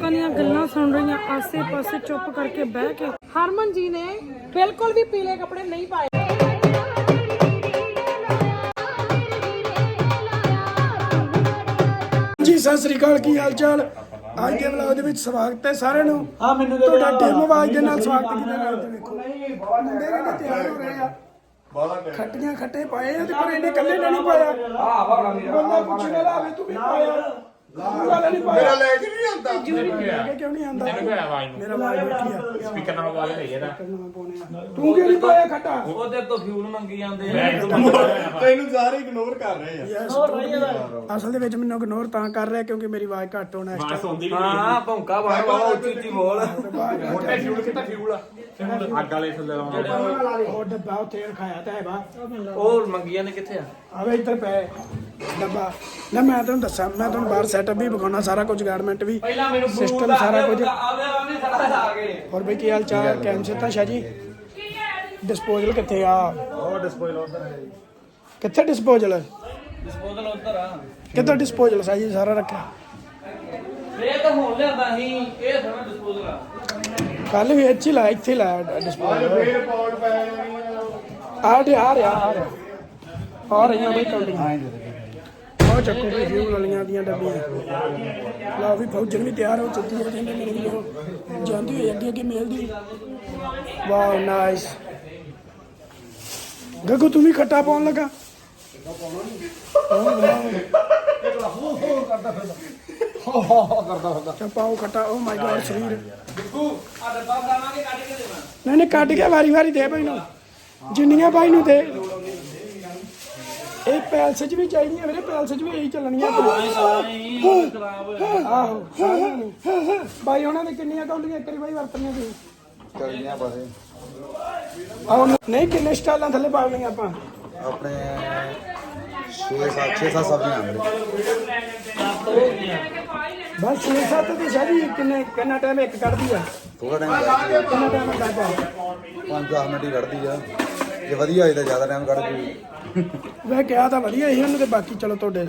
ਲੋਕਾਂ ਦੀਆਂ ਗੱਲਾਂ ਸੁਣ ਰਹੀਆਂ ਆਸੇ-ਪਾਸੇ ਚੁੱਪ ਕਰਕੇ ਬਹਿ ਕੇ। ਹਰਮਨ ਜੀ ਨੇ ਬਿਲਕੁਲ ਵੀ ਪੀਲੇ ਕੱਪੜੇ ਨਹੀਂ ਪਾਏ। ਜੀ ਸਤਿ ਸ੍ਰੀ ਅਕਾਲ ਕੀ ਹਾਲ ਚਾਲ ਅੱਜ ਦੇ ਵਲੌਗ ਦੇ ਵਿੱਚ ਸਵਾਗਤ ਹੈ ਸਾਰਿਆਂ ਨੂੰ। ਹਾਂ ਮੈਨੂੰ ਤੁਹਾਡਾ ਟੀਮ ਆਵਾਜ਼ ਦੇ ਨਾਲ ਸਵਾਗਤ ਕੀਤਾ ਜਾਂਦਾ ਦੇਖੋ। ਮੁੰਡੇ ਨੇ ਤਿਆਰ ਹੋ ਰਹੇ ਆ। ਖੱਟੀਆਂ ਖੱਟੇ ਪਾਏ ਆ ਤੇ ਪਰ ਇਹਨੇ ਇਕੱਲੇ ਨੇ ਨਹੀਂ ਪਾਇਆ। ਬੰਦਾ ਪੁੱਛਣ ਵਾਲਾ ਆਵੇ ਤੂੰ ਵੀ ਪਾਇਆ? ਵਾਲਾ ਨਹੀਂ ਪਾਇਆ ਮੇਰਾ ਲੈ ਕੇ ਨਹੀਂ ਆਉਂਦਾ। ਕਿ ਕਿਉਂ ਨਹੀਂ ਆਂਦਾ ਹੋਇਆ ਆਵਾਜ਼ ਨੂੰ ਮੇਰਾ ਆਵਾਜ਼ ਬੈਠੀ ਆ। ਸਪੀਕਰ ਨਾਲ ਆਵਾਜ਼ ਲਈ ਇਹਦਾ ਤੂੰ ਕਿਉਂ ਨਹੀਂ ਪਾਇਆ ਖੱਟਾ? ਉਹਦੇ ਤੋਂ ਫਿਊਲ ਮੰਗੀ ਜਾਂਦੇ ਮੈਂ ਇੱਕ ਬੰਦਾ ਤੈਨੂੰ ਸਾਰੇ ਇਗਨੋਰ ਕਰ ਰਹੇ ਆ। ਅਸਲ ਦੇ ਵਿੱਚ ਮੈਨੂੰ ਇਗਨੋਰ ਤਾਂ ਕਰ ਰਿਹਾ ਕਿਉਂਕਿ ਮੇਰੀ ਆਵਾਜ਼ ਘੱਟ ਹੋਣਾ ਇਸ ਬਾਸ ਹੁੰਦੀ ਵੀ ਹਾਂ ਹਾਂ ਭੌਂਕਾ ਬਾਹਰ ਬਹੁਤ ਉੱਚੀ ਉੱਚੀ ਬੋਲ। ਮੋਟੇ ਫਿਊਲ ਕਿਤਾ ਫਿਊਲ ਆ? ਅੱਗ ਵਾਲੇ ਥੱਲੇ ਲਾਉਣਾ ਉਹ ਡੱਬਾ ਉੱਥੇ ਰਖਾਇਆ ਤਾਂ ਹੈ ਬਾ ਉਹ ਮੰਗੀ ਜਾਂਦੇ ਕਿੱਥੇ ਆ? ਆਵੇ ਇੱਧਰ ਪਏ ਡੱਬਾ। ਨਾ ਮੈਂ ਤੁਹਾਨੂੰ ਦੱਸਾਂ ਮੈਂ ਤੁਹਾਨੂੰ ਬਾਹਰ ਸੈਟਅਪ ਵੀ ਵਿਖਾਉਣਾ ਸਾਰਾ ਕੁਝ ਗਾਰਮੈਂਟ ਵੀ ਸਿਸਟਮ ਸਾਰਾ ਕੁਝ। ਆ ਹੋਰ ਬਈ ਕੀ ਹਾਲ ਚਾਲ? ਕੈਮ ਸੇ ਤਾਂ ਸ਼ਾਹ ਜੀ? ਡਿਸਪੋਜ਼ਲ ਕਿੱਥੇ ਆ? ਉਹ ਡਿਸਪੋਜ਼ਲ ਉਧਰ ਹੈ ਕਿੱਥੇ ਡਿਸਪੋਜ਼ਲ ਡਿਸਪੋਜ਼ਲ ਉੱਧਰ ਆ। ਕਿੱਥੇ ਡਿਸਪੋਜ਼ਲ ਸਾਜੀ ਸਾਰਾ ਰੱਖਿਆ? ਇਹ ਤਾਂ ਹੁਣ ਲਿਆਂਦਾ ਸੀ ਇਹ ਥੋੜਾ ਡਿਸਪੋਜ਼ਲ ਆ। ਕੱਲ ਵੀ ਇੱਥੇ ਲਾਇਆ ਇੱਥੇ ਲਾਇਆ ਡਿਸਪੋਜ਼ਲ ਫੇਰ ਪੌੜ ਪੈ ਆ ਰਿਹਾ ਆ ਰਿਹਾ ਆ ਰਿਹਾ। ਆ ਰਹੀਆਂ ਬਈ ਕੌਡੀਆਂ ਉਹ ਚੱਕੋ ਵੀ ਫਿਊਲ ਵਾਲੀਆਂ ਦੀਆਂ ਡੱਬੀਆਂ। ਲਓ ਵੀ ਫੌਜਣ ਵੀ ਤਿਆਰ ਹੋ ਚੁੱਕੀ ਹੈ, ਕਹਿੰਦੇ ਮੇਰੇ ਵੀਰੋ, ਜਾਂਦੀ ਹੋਈ ਅੱਗੇ ਅੱਗੇ ਮਿਲਦੀ ਵਾਓ ਨਾਈਸ ਗੱਗੂ, ਤੂੰ ਵੀ ਖੱਟਾ ਪਾਉਣ ਲੱਗਾ? ਕਰਦਾ ਖੱਟਾ ਓ ਮਾਈ ਗॉड ਸਰੀਰ। ਨਹੀਂ ਨਹੀਂ ਕੱਟ ਕੇ ਵਾਰੀ ਵਾਰੀ ਦੇ ਭਾਈ ਨੂੰ। ਜਿੰਨੀਆਂ ਭਾਈ ਨੂੰ ਦੇ। ਇਹ ਪੈਲਸ 'ਚ ਵੀ ਚਾਹੀਦੀਆਂ ਵੀਰੇ ਪੈਲਸ 'ਚ ਵੀ ਇਹੀ ਚੱਲਣੀਆਂ ਆਹੋ ਭਾਈ ਉਹਨਾਂ ਨੇ ਕਿੰਨੀਆਂ ਕੌਲੀਆਂ? ਇੱਕ ਵਾਰੀ ਭਾਈ ਵਰਤਣੀਆਂ ਸੀ। ਚੱਲੀਆਂ ਪਾਸੇ ਆਹੋ ਨਹੀਂ ਕਿੰਨੇ ਸਟਾਲਾਂ ਥੱਲੇ ਪਾਉਣੀਆਂ ਆਪਾਂ? ਆਪਣੇ 6 7 6 7 ਸਬਜ਼ੀਆਂ ਮੇਰੇ ਬਸ 6-7 ਤੇ ਸ਼ਾਦੀ ਕਿੰਨੇ ਕਿੰਨਾ ਟਾਈਮ ਇੱਕ ਕੱਢਦੀ ਆ? ਥੋੜਾ ਟਾਈਮ ਕੱਢਦੀ ਕਿੰਨਾ ਟਾਈਮ ਕੱਢਦਾ? 5-10 ਮਿੰਟ ਹੀ ਕੱਢਦੀ ਆ। ਜੇ ਵਧੀਆ ਹੋਈ ਤਾਂ ਜ਼ਿਆਦਾ ਟਾਈਮ ਕੱਢ ਜੂਗੀ ਵੈ ਕਿਹਾ ਤਾਂ ਵਧੀਆ ਸੀ ਉਹਨੂੰ ਤੇ ਬਾਕੀ ਚਲੋ ਤੁਹਾਡੇ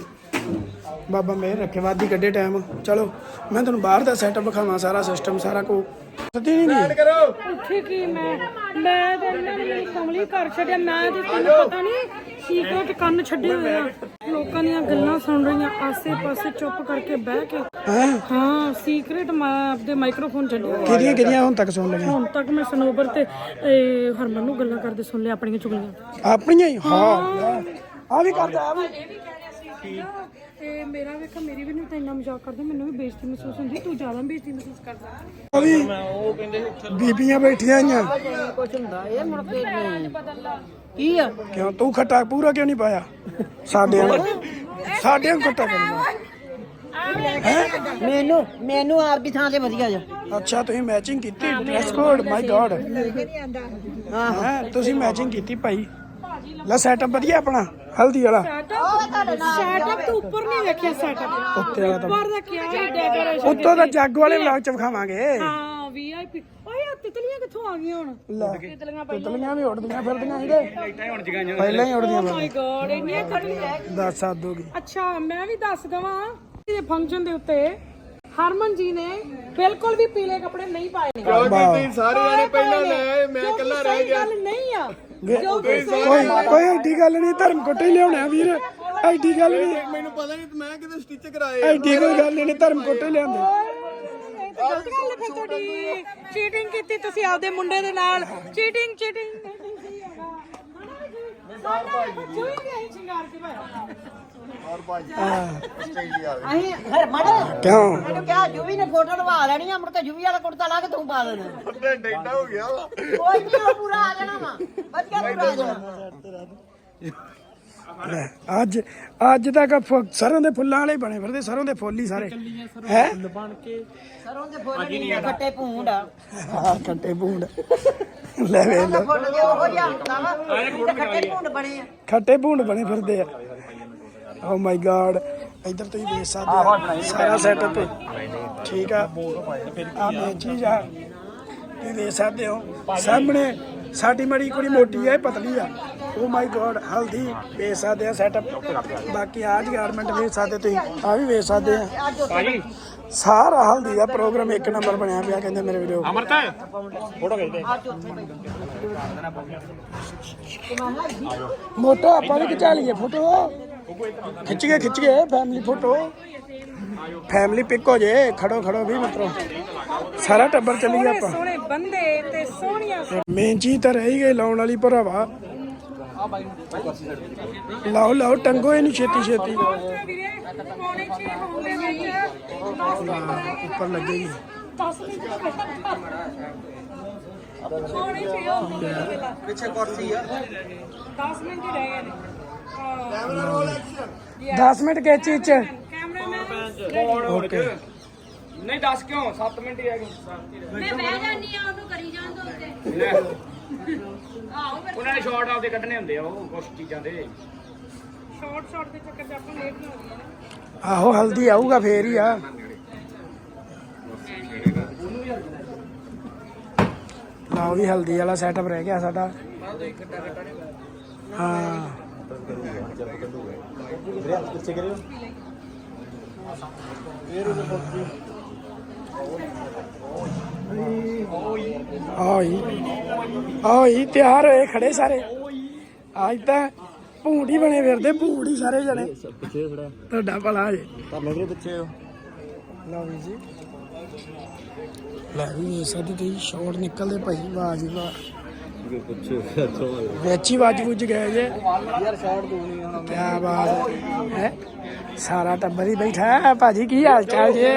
ਬਾਬਾ ਮਿਹਰ ਰੱਖੇ ਵਾਦੀ ਕੱਢੇ ਟਾਈਮ ਚਲੋ ਮੈਂ ਤੁਹਾਨੂੰ ਬਾਹਰ ਦਾ ਸੈਟਅਪ ਵਿਖਾਵਾਂ ਸਾਰਾ ਸਿਸਟਮ ਸਾਰਾ ਕੋ ਸੱਚੀ ਨਹੀਂ ਕਰੋ ਉੱਥੇ ਕੀ ਮੈਂ? ਮੈਂ ਤੇ ਇਹਨਾਂ ਨੇ ਮੇਰੀ ਕਮਲੀ ਘਰ ਛੱਡਿਆ ਮੈਂ ਤੇ ਤੈਨੂੰ ਪਤਾ ਨਹੀਂ ਸੀਕ੍ਰੇਟ ਕੰਨ ਛੱਡੇ ਹੋਏ ਆ। ਲੋਕਾਂ ਦੀਆਂ ਗੱਲਾਂ ਸੁਣ ਰਹੀਆਂ ਆਸੇ-ਪਾਸੇ ਚੁੱਪ ਕਰਕੇ ਬਹਿ ਕੇ। ਹਾਂ? ਸੀਕ੍ਰੇਟ ਮੈਂ ਆਪਦੇ ਮਾਈਕ੍ਰੋਫੋਨ ਛੱਡੇ ਹੋਏ ਆ। ਕਿਹਦੀਆਂ ਕਿਹਦੀਆਂ ਹੁਣ ਤੱਕ ਸੁਣ ਲਈਆਂ? ਹੁਣ ਤੱਕ ਮੈਂ ਸਨੋਬਰ ਤੇ ਇਹ ਹਰਮਨ ਨੂੰ ਗੱਲਾਂ ਕਰਦੇ ਸੁਣ ਲਿਆ ਆਪਣੀਆਂ ਚੁਗਲੀਆਂ। ਆਪਣੀਆਂ ਹੀ? ਹਾਂ। ਆ ਵੀ ਕਰਦਾ ਆ ਵੀ। ਇਹ ਵੀ ਕਹਿ ਰਿਹਾ ਸੀ ਤੇ ਮੇਰਾ ਵੇਖ ਮੇਰੀ ਵੀ ਨਹੀਂ ਤਾਂ ਇੰਨਾ ਮਜ਼ਾਕ ਕਰਦੇ ਮੈਨੂੰ ਵੀ ਬੇਇੱਜ਼ਤੀ ਮਹਿਸੂਸ ਹੁੰਦੀ ਤੂੰ ਜ਼ਿਆਦਾ ਬੇਇੱਜ਼ਤੀ ਮਹਿਸੂਸ ਕਰਦਾ। ਉਹ ਵੀ ਬੀਬੀਆਂ ਬੈਠੀਆਂ ਆਈਆਂ। ਕੁਝ ਹੁੰਦਾ ਇਹ ਮੁੜ ਕੇ ਕੀ ਆ? ਕਿਉਂ ਤੂੰ ਖੱਟਾ ਪੂਰਾ ਕਿਉਂ ਨਹੀਂ ਪਾਇਆ? ਸਾਡੇ ਨੂੰ ਸਾਡੇ ਨੂੰ ਖੱਟਾ ਕਰਨਾ ਮੈਨੂੰ ਮੈਨੂੰ ਆਪ ਦੀ ਥਾਂ ਤੇ ਵਧੀਆ ਜਾ। ਅੱਛਾ ਤੁਸੀਂ ਮੈਚਿੰਗ ਕੀਤੀ? ਡਰੈਸ ਕੋਡ ਮਾਈ ਗॉड ਹਾਂ। ਤੁਸੀਂ ਮੈਚਿੰਗ ਕੀਤੀ ਭਾਈ? ਲੈ ਸੈਟਅਪ ਵਧੀਆ ਆਪਣਾ ਹਲਦੀ ਵਾਲਾ। ਸੈਟਅਪ ਤੋਂ ਉੱਪਰ ਨਹੀਂ ਵੇਖਿਆ ਸੈਟਅਪ ਉੱਤੇ ਵਾਲਾ ਤਾਂ। ਉੱਪਰ ਦਾ ਕੀ ਹੈ ਡੈਕੋਰੇਸ਼ਨ ਉੱਤੋਂ ਦਾ ਜੱਗ ਵਾਲੇ ਵਲੌਗ ਚ ਵਿਖਾਵਾਂਗੇ। ਹਾਂ ਵੀਆਈਪੀ ਓਏ ਆ ਤਿਤਲੀਆਂ ਕਿੱਥੋਂ ਆ ਗਈਆਂ ਹੁਣ? ਲੈ ਤਿਤਲੀਆਂ ਤਿਤਲੀਆਂ ਵੀ ਉੱਡਦੀਆਂ ਫਿਰਦੀਆਂ ਇਹਦੇ ਪਹਿਲਾਂ ਹੀ ਉੱਡਦੀਆਂ ਮਾਈ ਗॉड ਇੰਨੀਆਂ ਤਿਤਲੀਆਂ ਦੱਸ ਸਾਦ ਦੋਗੀ ਅੱਛਾ ਮੈਂ ਵੀ ਦੱਸ ਦਵਾਂ। ਇਹ ਫੰਕਸ਼ਨ ਦੇ ਉੱਤੇ ਹਰਮਨ ਜੀ ਨੇ ਬਿਲਕੁਲ ਵੀ ਪੀਲੇ ਕੱਪੜੇ ਨਹੀਂ ਪਾਏ ਨੇ। ਤੁਸੀਂ ਸਾਰੇ ਜਾਣੇ ਪਹਿਲਾਂ ਲੈ ਮੈਂ ਇਕੱਲਾ ਰਹਿ ਗਿਆ। ਗੱਲ ਨਹੀਂ ਆ। ਕਿਉਂਕਿ ਕੋਈ ਕੋਈ ਐਡੀ ਗੱਲ ਨਹੀਂ ਧਰਮ ਕੋਟੇ ਹੀ ਲਿਆਉਣਾ ਵੀਰ। ਐਡੀ ਗੱਲ ਨਹੀਂ ਮੈਨੂੰ ਪਤਾ ਨਹੀਂ ਮੈਂ ਕਿਤੇ ਸਟਿਚ ਕਰਾਏ ਐਡੀ ਕੋਈ ਗੱਲ ਨਹੀਂ ਧਰਮ ਕੋਟੇ ਲਿਆਂਦੇ ਇਹ ਤਾਂ ਗਲਤ ਗੱਲ ਹੈ ਫਿਰ ਤੁਹਾਡੀ। ਚੀਟਿੰਗ ਕੀਤੀ ਤੁਸੀਂ ਆਪਦੇ ਮੁੰਡੇ ਦੇ ਨਾਲ। ਚੀਟਿੰਗ ਚੀਟਿੰਗ ਸਾਡਾ ਜੂਈ ਵੀ ਅਸੀਂ ਸ਼ਿੰਗਾਰ ਕੇ ਪਾਇਆ ਅਸੀਂ ਹਰਮਨ ਕਿਉਂ? ਮੈਨੂੰ ਕਿਹਾ ਜੁਵੀ ਨੇ ਫੋਟੋ ਲਵਾ ਲੈਣੀ ਆ ਮੁੜ ਕੇ ਜੁਵੀ ਵਾਲਾ ਕੁੜਤਾ ਲਾ ਕੇ ਤੂੰ ਪਾ ਦੇਣਾ। ਡੇਡਾ ਹੋ ਗਿਆ ਵਾ। ਕੋਈ ਨਹੀਂ ਉਹ ਪੂਰਾ ਆ ਜਾਣਾ ਵਾ। ਵਧੀਆ ਪੂਰਾ ਆ ਜਾਣਾ। ਲੈ, ਅੱਜ ਅੱਜ ਤੱਕ ਫੁ- ਸਰੋਂ ਦੇ ਫੁੱਲਾਂ ਵਾਲੇ ਹੀ ਬਣੇ ਫਿਰਦੇ ਸਰੋਂ ਦੇ ਫੁੱਲ ਹੀ ਸਾਰੇ। ਹੈ? ਸਰੋਂ ਦੇ ਫੁੱਲ ਨਹੀਂ ਆ, ਖੱਟੇ ਭੂੰਡ ਆ। ਹਾਂ ਕੱਟੇ ਬੂੰਡ ਲੈ ਵੇ ਲੈ ਫੁੱਲ ਦੇ ਉਹੋ ਜਿਹਾ ਹੁੰਦਾ ਵਾ ਤੇ ਖੱਟੇ ਭੂੰਡ ਬਣੇ ਆ। ਖੱਟੇ ਬੂੰਡ ਬਣੇ ਫਿਰਦੇ ਆ। ਓ ਮਾਈ ਗॉड ਇੱਧਰ ਤੁਸੀਂ ਦੇਖ ਸਕਦੇ ਹੋ। ਸਾਰਾ ਸੈਟਅਪ ਠੀਕ ਆ। ਆ ਮੇਨ ਚੀਜ਼ ਆ। ਤੁਸੀਂ ਦੇਖ ਸਕਦੇ ਹੋ। ਸਾਹਮਣੇ ਸਾਡੀ ਮੜੀ ਕੁੜੀ ਮੋਟੀ ਆ ਇਹ ਪਤਲੀ ਆ। ਓ ਮਾਈ ਗੋਡ ਹਲਦੀ ਵੇਚ ਸਕਦੇ ਆ ਸੈਟਅਪ ਬਾਕੀ ਆਜ ਗਾਰਮੈਂਟ ਵੇਚ ਸਕਦੇ ਤੁਸੀਂ। ਆ ਵੀ ਵੇਚ ਸਕਦੇ ਆ। ਭਾਜੀ। ਸਾਰਾ ਹਲਦੀ ਦਾ ਪ੍ਰੋਗਰਾਮ ਇੱਕ ਨੰਬਰ ਬਣਿਆ ਪਿਆ ਕਹਿੰਦੇ ਮੇਰੇ ਵੀਡੀਓ ਅਮਰਤ। ਫੋਟੋ ਖਿੱਚਦੇ। ਮੋਟੋ ਆਪਾਂ ਵੀ ਖਿਚਾ ਲਈਏ ਫੋਟੋ। ਖਿੱਚ ਕੇ ਖਿੱਚ ਕੇ ਫੈਮਿਲੀ ਫੋਟੋ ਫੈਮਿਲੀ ਪਿਕ ਹੋ ਜੇ ਖੜੋ ਖੜੋ ਵੀ ਮਿੱਤਰੋ ਸਾਰਾ ਟੱਬਰ ਚੱਲੀਏ ਆਪਾਂ। ਸੋਹਣੇ ਬੰਦੇ ਤੇ ਸੋਹਣੀਆਂ ਮੇਨ ਚੀਜ਼ ਤਾਂ ਰਹਿ ਗਈ ਲਾਉਣ ਵਾਲੀ ਭਰਾਵਾ। ਲਾਓ ਲਾਓ ਟੰਗੋ ਇਹਨੂੰ ਛੇਤੀ ਛੇਤੀ। ਵੀਰੇ ਪੌਣੇ 6 ਹੋਣਗੇ ਵਿੱਚ ਉੱਪਰ ਲੱਗੇਗੀ 10 ਮਿੰਟ ਪੌਣੇ 6 ਹੋਣਗੇ ਪਿੱਛੇ ਕੁਰਸੀ ਆ। 10 ਮਿੰਟ ਹੀ ਰਹਿ ਗਏ ਨੇ। 10 ਮਿੰਟ ਕੈਚੀ ਚ ਕੈਮਰਾਮੈਨ ਓਕੇ। ਨਹੀਂ ਦੱਸ ਕਿਉਂ? 7 ਮਿੰਟ ਹੀ ਹੈਗੇ। ਮੈਂ ਬਹਿ ਜਾਨੀ ਆ ਉਹਨੂੰ ਕਰੀ ਜਾਣ ਦੋ ਉੱਤੇ ਆਹੋ ਫਿਰ ਉਹਨਾਂ ਨੇ ਸ਼ਾਰਟ ਆਪਦੇ ਕੱਢਣੇ ਹੁੰਦੇ ਆ ਉਹ ਕੁਝ ਚੀਜ਼ਾਂ ਦੇ। ਸ਼ਾਰਟ ਸ਼ਾਰਟ ਦੇ ਚੱਕਰ 'ਚ ਆਪਾਂ ਲੇਟ ਨਾ ਹੋ ਜਾਈਏ ਆਹੋ ਹਲਦੀ ਆਊਗਾ ਫੇਰ ਹੀ ਆ। ਲਾਓ ਵੀ ਹਲਦੀ ਵਾਲਾ ਸੈਟਅਪ ਰਹਿ ਗਿਆ ਸਾਡਾ। ਹਾਂ। ਆਈ ਆਈ ਤਿਆਰ ਹੋਏ ਖੜੇ ਸਾਰੇ। ਅੱਜ ਤਾਂ ਭੂੰਡ ਹੀ ਬਣੇ ਫਿਰਦੇ ਹੀ ਸਾਰੇ ਜਣੇ। ਪਿੱਛੇ ਖੜਾ ਤੁਹਾਡਾ ਭਲਾ ਜੇ। ਤਾਂ ਮੇਰੇ ਪਿੱਛੇ ਲਓ ਵੀ ਜੀ। ਲੈ ਵੀ ਸਾਡੀ ਤੇ ਸ਼ਾਟ ਨਿਕਲਦੇ ਭਾਈ ਵਾਹ ਜੀ ਵਾਹ ਵਿੱਚ ਹੀ ਵੱਜ ਵੁੱਜ ਗਏ ਜੇ। ਯਾਰ ਸ਼ਾਟ ਦੂਣੀ ਹੁਣ। ਕੀ ਬਾਤ। ਹੈ? ਸਾਰਾ ਟੱਬਰ ਹੀ ਬੈਠਾ ਹੈ। ਭਾਜੀ ਕੀ ਹਾਲ ਚਾਲ ਜੇ?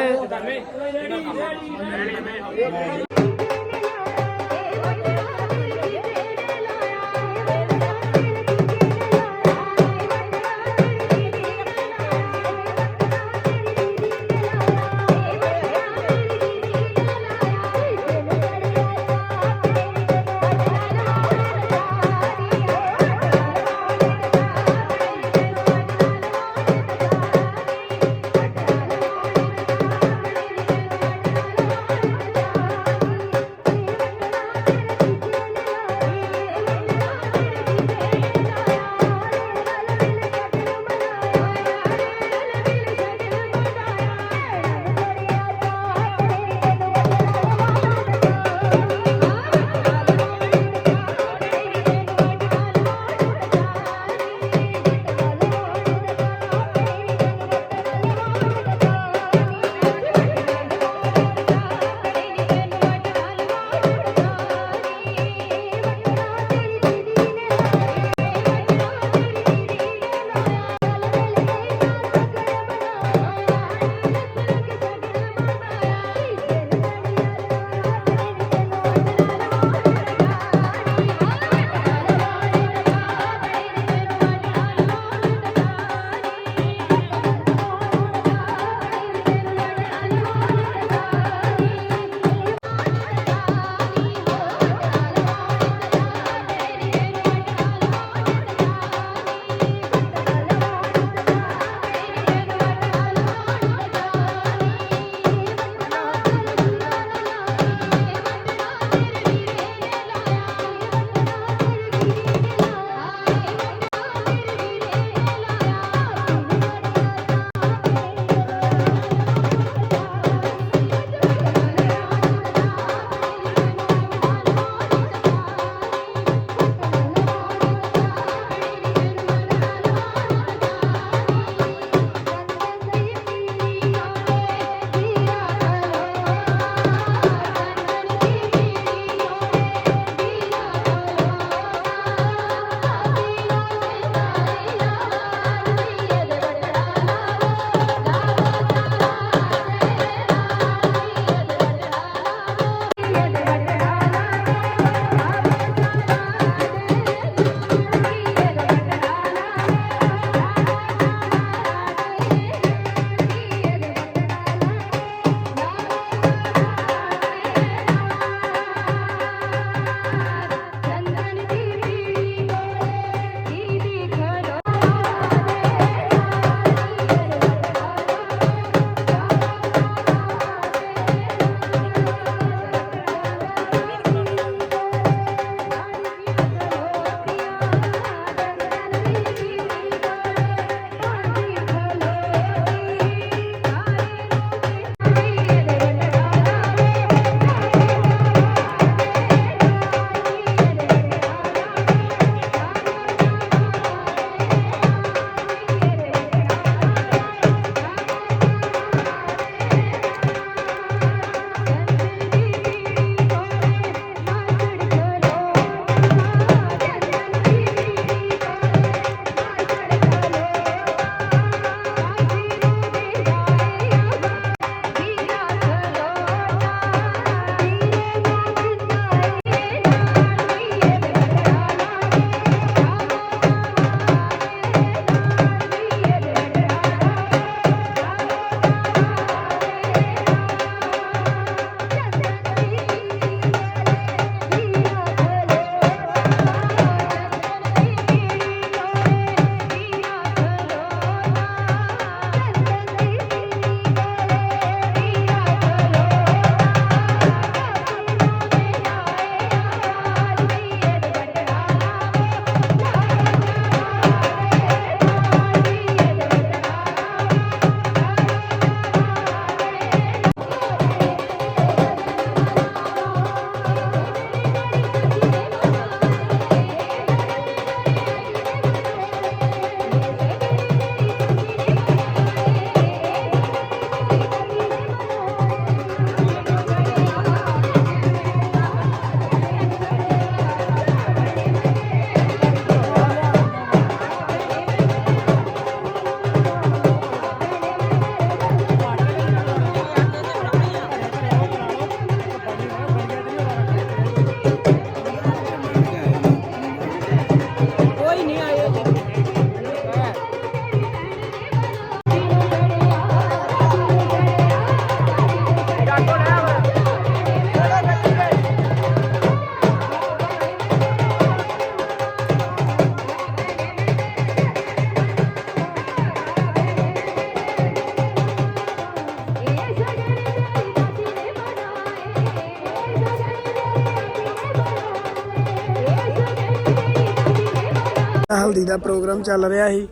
ਹਲਦੀ ਦਾ ਪ੍ਰੋਗਰਾਮ ਚੱਲ ਰਿਹਾ ਸੀ।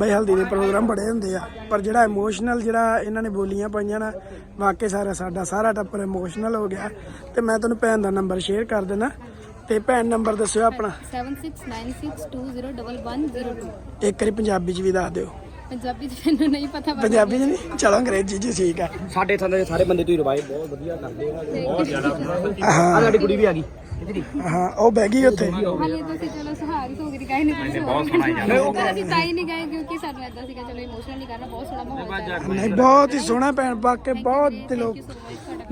ਬਈ ਹਲਦੀ ਦੇ ਪ੍ਰੋਗਰਾਮ ਬੜੇ ਹੁੰਦੇ ਆ। ਪਰ ਜਿਹੜਾ ਇਮੋਸ਼ਨਲ ਜਿਹੜਾ ਇਹਨਾਂ ਨੇ ਬੋਲੀਆਂ ਪਾਈਆਂ ਨਾ ਵਾਕਈ ਸਾਰਾ ਸਾਡਾ ਸਾਰਾ ਟੱਪਰ ਇਮੋਸ਼ਨਲ ਹੋ ਗਿਆ। ਤੇ ਮੈਂ ਤੁਹਾਨੂੰ ਭੈਣ ਦਾ ਨੰਬਰ ਸ਼ੇਅਰ ਕਰ ਦੇਣਾ ਤੇ ਭੈਣ ਨੰਬਰ ਦੱਸਿਓ ਆਪਣਾ। 7696201102 ਇੱਕ ਵਾਰੀ ਪੰਜਾਬੀ ਚ ਵੀ ਦੱਸ ਦਿਓ। ਪੰਜਾਬੀ ਤੇ ਮੈਨੂੰ ਨਹੀਂ ਪਤਾ ਪੰਜਾਬੀ ਚ ਨਹੀਂ? ਚਲੋ ਅੰਗਰੇਜ਼ੀ ਚ ਠੀਕ ਆ। ਸਾਡੇ ਥਾਂ ਦੇ ਸਾਰੇ ਬੰਦੇ ਤੁਸੀਂ ਰਵਾਏ ਬਹੁਤ ਵਧੀਆ ਕਰਦੇ ਆ ਹਾਂ। ਸਾਡੀ ਕੁੜੀ ਵੀ ਆ ਗਈ। ਹਾਂ ਉਹ ਬਹਿ ਗਈ ਉੱਥੇ। ਹਾਲੇ ਤੁਸੀਂ ਚਲੋ ਸੁਹਾਗ ਸੋਗ ਦੀ ਗਾਇ ਨਹੀਂ ਬਹੁਤ ਅਸੀਂ ਤਾਂ ਹੀ ਨਹੀਂ ਗਏ ਕਿਉਂਕਿ ਸਾਨੂੰ ਏਦਾਂ ਸੀਗਾ ਚਲੋ ਇਮੋਸ਼ਨਲ ਨਹੀਂ ਕਰਨਾ ਬਹੁਤ ਸੋਹਣਾ ਮਾਹੌਲ ਹੈ ਨਹੀਂ ਬਹੁਤ ਹੀ ਸੋਹਣਾ ਭੈਣ ਪਾ ਕੇ ਬਹੁਤ ਦਿਲੋਂ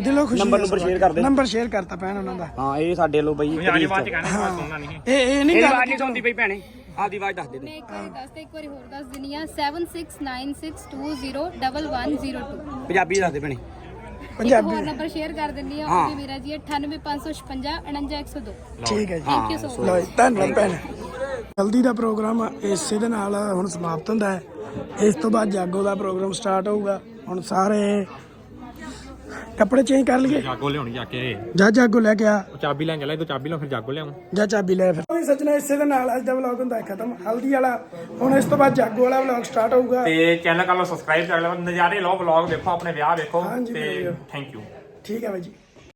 ਦਿਲੋਂ ਖੁਸ਼ੀ ਨੰਬਰ ਨੰਬਰ ਸ਼ੇਅਰ ਕਰ ਦੇ ਨੰਬਰ ਸ਼ੇਅਰ ਕਰਤਾ ਭੈਣ ਉਹਨਾਂ ਦਾ। ਹਾਂ ਇਹ ਸਾਡੇ ਲੋ ਬਈ ਅੱਜ ਬਾਅਦ ਚ ਕਹਿੰਦੇ ਮੈਂ ਸੁਣਨਾ ਨਹੀਂ। ਇਹ ਇਹ ਨਹੀਂ ਗੱਲ ਆਵਾਜ਼ ਨਹੀਂ ਸੁਣਦੀ ਪਈ ਭੈਣੇ। ਆਪਦੀ ਆਵਾਜ਼ ਦੱਸ ਦੇ ਮੈਂ ਇੱਕ ਵਾਰੀ ਦੱਸ ਤੇ ਇੱਕ ਵਾਰੀ ਹੋਰ ਦੱਸ ਦਿੰਨੀ ਆ 7696201102 ਪੰਜਾਬੀ ਦੱਸ ਦੇ ਭੈਣੇ। ਪੰਜਾਬੀ ਹੋਰ ਨੰਬਰ ਸ਼ੇਅਰ ਕਰ ਦਿੰਨੀ ਆ ਉਹ ਵੀ ਮੇਰਾ ਜੀ 98556 49102 ਠੀਕ ਹੈ ਜੀ। ਥੈਂਕ ਯੂ ਸੋ ਮਚ ਲੋ ਧੰਨਵਾਦ ਭੈਣ। ਜਲਦੀ ਦਾ ਪ੍ਰੋਗਰਾਮ ਇਸੇ ਦੇ ਨਾਲ ਹੁਣ ਸਮਾਪਤ ਹੁੰਦਾ ਹੈ। ਇਸ ਤੋਂ ਬਾਅਦ ਜਾਗੋ ਦਾ ਪ੍ਰੋਗਰਾਮ ਸਟਾਰਟ ਹੋਊਗਾ। ਹੁਣ ਸਾਰੇ ਕੱਪੜੇ ਚੇਂਜ ਕਰ ਲਈਏ? ਜਾਗੋ ਲਿਆਉਣੀ ਜਾ ਕੇ। ਜਾ ਜਾਗੋ ਲੈ ਕੇ ਆ। ਉਹ ਚਾਬੀ ਲੈਣ ਚਲਾ ਤੂੰ ਚਾਬੀ ਲਿਆ ਫਿਰ ਜਾਗੋ ਲਿਆਉਂ ਜਾ ਚਾਬੀ ਲੈ ਫਿਰ। ਵੀ ਸੱਜਣਾ ਇਸੇ ਦੇ ਨਾਲ ਅੱਜ ਦਾ ਵਲੌਗ ਹੁੰਦਾ ਹੈ ਖਤਮ। ਹਲਦੀ ਵਾਲਾ। ਹੁਣ ਇਸ ਤੋਂ ਬਾਅਦ ਜਾਗੋ ਵਾਲਾ ਵਲੌਗ ਸਟਾਰਟ ਹੋਊਗਾ। ਤੇ ਚੈਨਲ ਕਰ ਲਓ ਸਬਸਕ੍ਰਾਈਬ ਕਰ ਲਓ। ਨਜ਼ਾਰੇ ਲਓ ਵਲੌਗ ਦੇਖੋ ਆਪਣੇ ਵਿਆਹ ਦੇਖੋ ਹਾਂਜੀ, ਤੇ। ਥੈਂਕ ਯੂ ਠੀਕ ਹੈ ਬਾਈ ਜੀ।